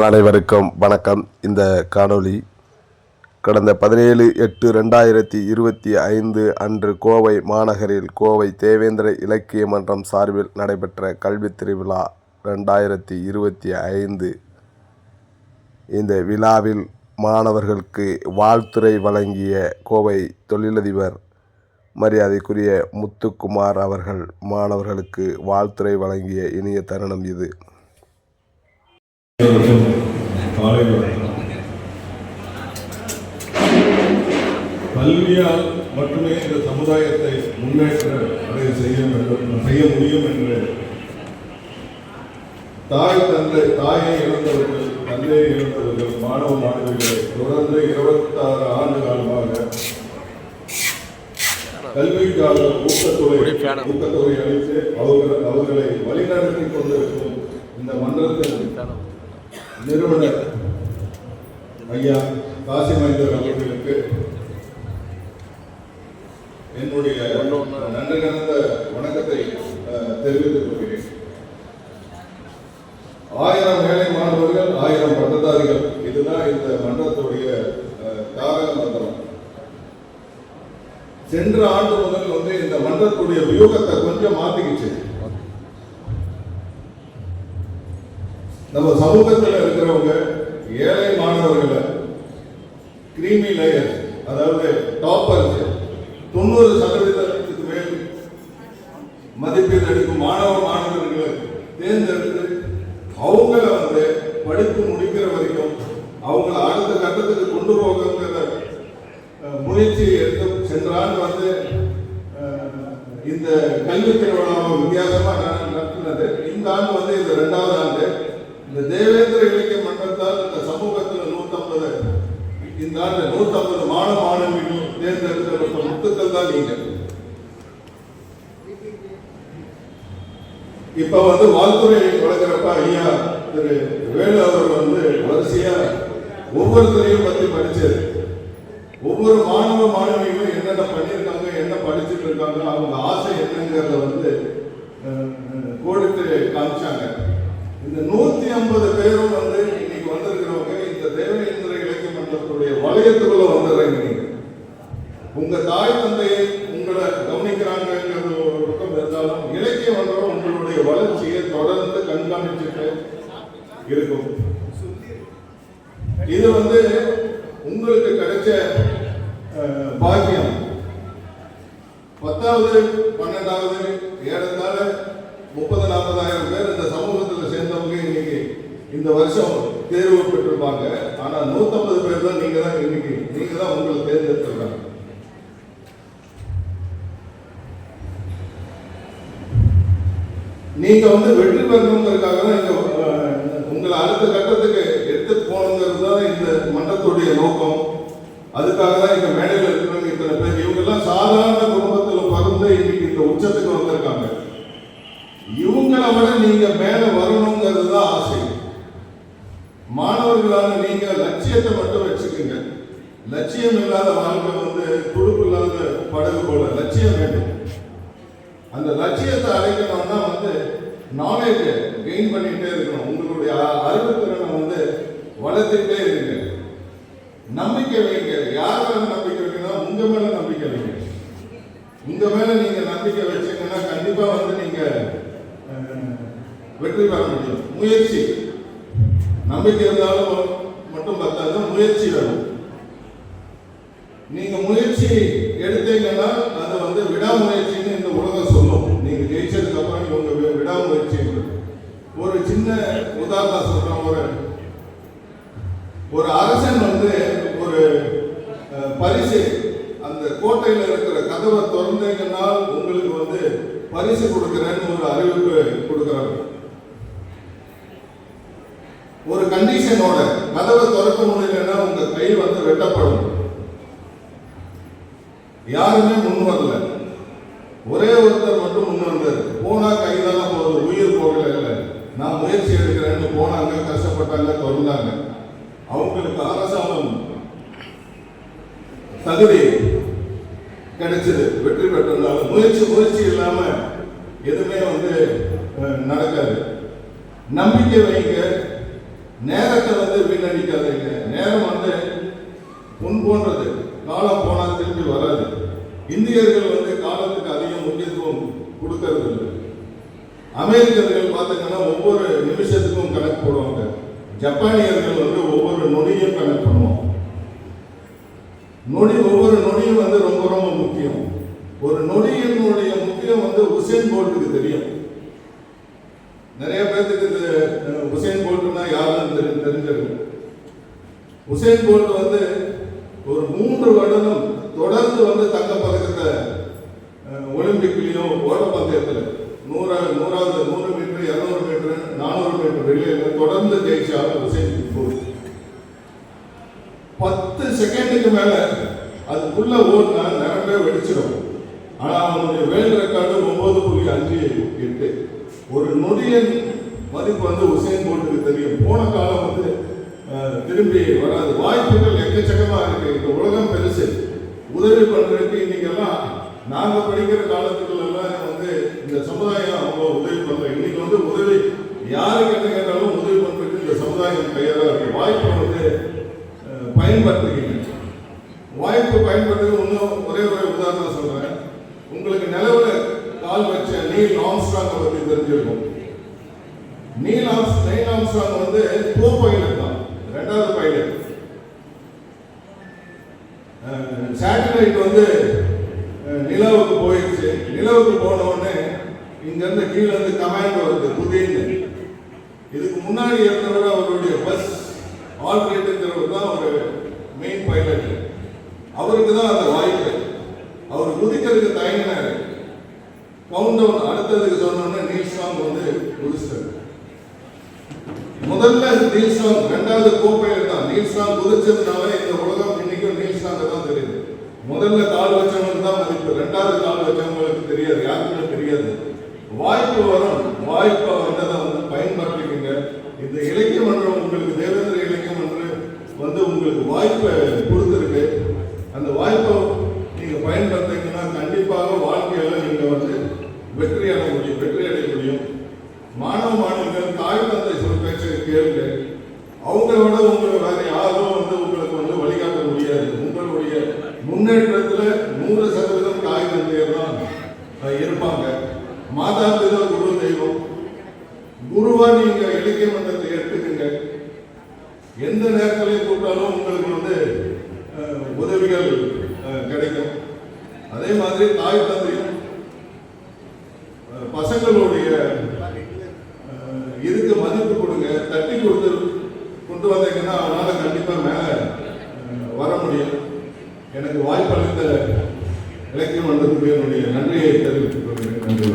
மக்கள் அனைவருக்கும் வணக்கம். இந்த காணொளி கடந்த பதினேழு எட்டு ரெண்டாயிரத்தி இருபத்தி ஐந்து அன்று கோவை மாநகரில் கோவை தேவேந்திர இலக்கிய மன்றம் சார்பில் நடைபெற்ற கல்வி திருவிழா ரெண்டாயிரத்தி இருபத்தி ஐந்து. இந்த விழாவில் மாணவர்களுக்கு வாழ்த்துறை வழங்கிய கோவை தொழிலதிபர் மரியாதைக்குரிய முத்துக்குமார் அவர்கள் மாணவர்களுக்கு வாழ்த்துரை வழங்கிய இனிய தருணம் இது. அனைவருக்கும் கல்வியால் மட்டுமே இந்த சமுதாயத்தை முன்னேற்ற அடைய செய்ய வேண்டும் செய்ய முடியும் என்று தாய் தந்தை தாயை இழந்தவர்கள் தந்தையை இழந்தவர்கள் மாணவ மாணவிகளை தொடர்ந்து இருபத்தாறு ஆண்டு காலமாக கல்விக்காக ஊக்கத்தொகை ஊக்கத்தொகை அளித்து அவர்கள் அவர்களை வழிநடத்தி கொண்டிருக்கும் இந்த மன்றத்தின் நிறுவனர் ஐயா காசி மனிதர் அவர்களுக்கு என்னுடைய நன்றி கலந்த வணக்கத்தை அஹ், தெரிவித்துக் கொள்கிறேன். ஆயிரம் வேலை மாணவர்கள் ஆயிரம் பட்டதாரிகள் இதுதான் இந்த மன்றத்துடைய அஹ், தாரக மந்திரம் சென்ற ஆண்டு முதல் வந்து இந்த மன்றத்துடைய வியூகத்தை கொஞ்சம் மாத்திக்கிச்சு. நம்ம சமூகத்தில் இருக்கிறவங்க ஏழை மாணவர்களை கிரீமி லேயர் அதாவது டாப்பர்ஸ் தொண்ணூறு சதவீதத்துக்கு மேல் மதிப்பீடு எடுக்கும் மாணவ மாணவர்களை தேர்ந்தெடுத்து அவங்கள வந்து படிப்பு முடிக்கிற வரைக்கும் அவங்கள அடுத்த கட்டத்துக்கு கொண்டு போகிற முயற்சி எடுத்து சென்றான் வந்து இந்த கல்வி திருவிழாவை வித்தியாசமாக நடத்தினது. இந்த ஆண்டு வந்து இது ரெண்டாவது ஆண்டு. இந்த தேவேந்திர இலக்கிய மன்றத்தால் இந்த சமூகத்தில் நூற்றம்பது இந்த ஆண்டு நூற்றம்பது மாணவ மாணவிகள் தேர்ந்தெடுக்கப்பட்ட முத்துக்கள் தான் நீங்க. இப்ப வந்து வாழ்த்துறை வழங்குறப்ப ஐயா திரு வேலு அவர் வந்து வரிசையா ஒவ்வொருத்தரையும் பத்தி படிச்சாரு. ஒவ்வொரு மாணவ மாணவிகளும் என்னென்ன பண்ணியிருக்காங்க என்ன படிச்சுட்டு இருக்காங்க அவங்க ஆசை என்னங்கிறத வந்து ஐம்பது பேரும் வந்து இன்னைக்கு வந்திருக்கிறவங்க இந்த தேவேந்திர இலக்கிய மன்றத்துடைய வளையத்துக்குள்ள வந்துடுறீங்க நீங்க உங்க தாய் தந்தையை உங்களை கவனிக்கிறாங்கிறது ஒரு பக்கம் இருந்தாலும் இலக்கிய மன்றம் உங்களுடைய வளர்ச்சியை தொடர்ந்து கண்காணிச்சுட்டு இருக்கும். இது வந்து உங்களுக்கு கிடைச்ச அஹ், பாக்கியம். பத்தாவது பன்னெண்டாவது ஏறத்தாழ முப்பது நாற்பதாயிரம் பேர் இந்த சமூகத்தில் சேர்ந்தவங்க இன்னைக்கு. இந்த வருஷம் தேர்வு பெற்றிருப்பாங்க. ஆனா நூத்தம்பது பேர் தான் நீங்க தான் இன்னைக்கு நீங்க தான் உங்களை தேர்ந்தெடுத்துருக்காங்க. நீங்க வந்து வெற்றி பெறணுங்கிறதுக்காக தான் இங்க உங்களை அடுத்த கட்டத்துக்கு எடுத்து போகணுங்கிறது தான் இந்த மன்றத்துடைய நோக்கம். அதுக்காக தான் இங்க மேடையில் இருக்கிறவங்க இத்தனை பேர். இவங்க எல்லாம் சாதாரண குடும்பத்துல பறந்து இன்னைக்கு இந்த உச்சத்துக்கு வந்திருக்காங்க. இவங்களை விட நீங்க மேல வரணுங்கிறது தான் ஆசை. மாணவர்களான நீங்க லட்சியத்தை மட்டும் வச்சுக்கோங்க. லட்சியம் இல்லாத வாழ்க்கை வந்து துடுப்பு இல்லாத படகு போல லட்சியம் வேண்டும். அந்த லட்சியத்தை அடைக்கணும்னா வந்து நாலேஜ் கெயின் பண்ணிட்டே இருக்கணும். உங்களுடைய அறிவுத்திறனை வந்து வளர்த்துக்கிட்டே இருங்க. நம்பிக்கை வைங்க. யார் மேல நம்பிக்கை வைக்கணும் உங்க மேல நம்பிக்கை வைங்க. உங்க மேல நீங்க நம்பிக்கை வச்சீங்கன்னா கண்டிப்பா வந்து நீங்க வெற்றி பெற முடியும். முயற்சி. நம்பிக்கை இருந்தாலும் மட்டும் பத்தாது முயற்சி வேணும் நீங்க முயற்சி எடுத்தீங்கன்னா அது வந்து விடாமுயற்சின்னு இந்த உலகம் சொல்லும். நீங்க ஜெயிச்சதுக்கு அப்புறம் இவங்க விடாமுயற்சி ஒரு சின்ன உதாரணம் சொல்றேன் ஒரு ஒரு அரசன் வந்து ஒரு பரிசு அந்த கோட்டையில இருக்கிற கதவை திறந்தீங்கன்னா உங்களுக்கு வந்து பரிசு கொடுக்குறேன்னு ஒரு அறிவிப்பு கொடுக்குறாங்க. ஒரு கண்டிஷனோட கதவை திறக்க முடியலன்னா உங்க கை வந்து வெட்டப்படும். யாருமே முன் வரல. ஒரே ஒருத்தர் மட்டும் முன் வந்தார். போனா கைதான போகுது உயிர் போகல இல்லை. நான் முயற்சி எடுக்கிறேன்னு போனாங்க கஷ்டப்பட்டாங்க திறந்தாங்க அவங்களுக்கு அரசாங்கம் தகுதி கிடைச்சது வெற்றி பெற்றதுனால. முயற்சி முயற்சி இல்லாம எதுவுமே வந்து அஹ், நடக்காது. நம்பிக்கை வைங்க. நேரத்தை வந்து வீணடிக்காதீங்க நேரம் வந்து பொன் போன்றது. காலம் போனால் திரும்பி வராது. இந்தியர்கள் வந்து காலத்துக்கு அதிக முக்கியத்துவம் கொடுக்கறது இல்லை அமெரிக்கர்கள் பார்த்தீங்கன்னா ஒவ்வொரு நிமிஷத்துக்கும் கணக்கு போடுவாங்க. ஜப்பானியர்கள் வந்து ஒவ்வொரு நொடியும் கணக்கு பண்ணுவோம் நொடி ஒவ்வொரு நொடியும் வந்து ரொம்ப ரொம்ப முக்கியம். ஒரு நொடியினுடைய முக்கியம் வந்து உசேன் போல்ட்டுக்கு தெரியும். நிறைய பேர்த்துக்கு இது உசேன் போல்ட்னா யாருன்னு தெரிஞ்சிருக்கும். உசேன் போல்ட் வந்து ஒரு மூன்று வருடம் தொடர்ந்து வந்து தங்க பதக்கத்தை ஒலிம்பிக்லேயும் ஓட்டப்பந்தயத்தில் நூறு நூறாவது நூறு மீட்டர் இரநூறு மீட்டர் நானூறு மீட்டர் ரிலேல தொடர்ந்து ஜெயிச்சாங்க உசேன் போல்ட் பத்து செகண்டுக்கு மேல அதுக்குள்ள ஓடினா நிரம்பே வெடிச்சிடும். ஆனால் அவனுடைய வேல் ரெக்கார்டு ஒன்பது புள்ளி அஞ்சு எட்டு. ஒரு நொடியின் மதிப்பு வந்து உசேன் போல்ட்டுக்கு தெரியும். போன காலம் வந்து திரும்பி வராது. வாய்ப்புகள் எக்கச்சக்கமாக இருக்கு. இந்த உலகம் பெருசு. உதவி பண்றதுக்கு இன்னைக்கெல்லாம் நாங்கள் படிக்கிற காலத்துக்குள்ள எல்லாம் வந்து இந்த சமுதாயம் அவ்வளோ உதவி பண்ணுறோம் இன்னைக்கு வந்து உதவி யாருக்கு என்ன கேட்டாலும் உதவி பண்ணுறதுக்கு இந்த சமுதாயம் பெயராக இருக்கு. வாய்ப்பை வந்து பயன்படுத்துகிறீங்க வாய்ப்பு பயன்படுத்துறது இன்னும் ஒரே ஒரு உதாரணம் சொல்றேன் உங்களுக்கு நிலவுல கால் வச்ச நீல் ஆம்ஸ்ட்ராங் பத்தி தெரிஞ்சிருக்கும். நீல் ஆம்ஸ் நெயில் ஆம்ஸ்ட்ராங் வந்து கோ பைலட் தான். ரெண்டாவது பைலட். சேட்டலைட் வந்து நிலவுக்கு போயிடுச்சு நிலவுக்கு போன உடனே இங்க இருந்து கீழே இருந்து கமாண்ட் வருது புதின்னு. இதுக்கு முன்னாடி இருந்தவர் அவருடைய பஸ் ஆல்ரெட்டுங்கிறவர் தான் ஒரு மெயின் பைலட் அவருக்கு தான் அந்த வாய்ப்பு. அவர் குதிக்கிறதுக்கு தயங்கினாரு. கவுண்ட் டவுன் அடுத்ததுக்கு சொன்னோன்னே நீல்ஸ்டாங் வந்து குதிச்சிட்டாரு. முதல்ல நீல்ஸ்டாங் ரெண்டாவது கோப்பையில் தான். நீல்ஸ்டாங் குதிச்சதுனால இந்த உலகம் இன்னைக்கும் நீல்ஸ்டாங்க தான் தெரியுது. முதல்ல கால் வச்சவங்களுக்கு தான் மதிப்பு ரெண்டாவது கால் வச்சவங்களுக்கு தெரியாது. யாருக்குமே தெரியாது. வாய்ப்பு வரும். வாய்ப்பு வந்ததை வந்து பயன்படுத்திக்கங்க இந்த இலக்கிய மன்றம் உங்களுக்கு தேவேந்திர இலக்கிய மன்றம் வந்து உங்களுக்கு வாய்ப்பை கொடுத்துருக்கு அந்த வாய்ப்பை நீங்க பயன்படுத்திங்கன்னா கண்டிப்பாக வாழ்க்கையில நீங்க வந்து வெற்றி அடைய முடியும் வெற்றி அடைய முடியும். மாணவ மாணவிகள் தாய் தந்தை சொல் பேச்சை கேளுங்க. அவங்கள விட உங்களை வேற யாரும் வந்து உங்களுக்கு வந்து வழிகாட்ட முடியாது. உங்களுடைய முன்னேற்றத்துல நூறு சதவீதம் தாய் தந்தையர் தான் இருப்பாங்க. மாதா பிதா குரு தெய்வம். குருவா நீங்க இலக்கிய மன்றத்தை எடுத்துக்கங்க எந்த நேரத்திலையும் கூப்பிட்டாலும் உங்களுக்கு வந்து உதவிகள் கிடைக்கும். அதே மாதிரி தாய் தந்தை தட்டி கொடுத்து கொண்டு வந்தீங்கன்னா அவனால கண்டிப்பாக மேலே வர முடியும். எனக்கு வாய்ப்பளித்த இலக்கியம் வந்ததுக்கு என்னுடைய நன்றியை தெரிவித்துக் கொள்கிறேன். நன்றி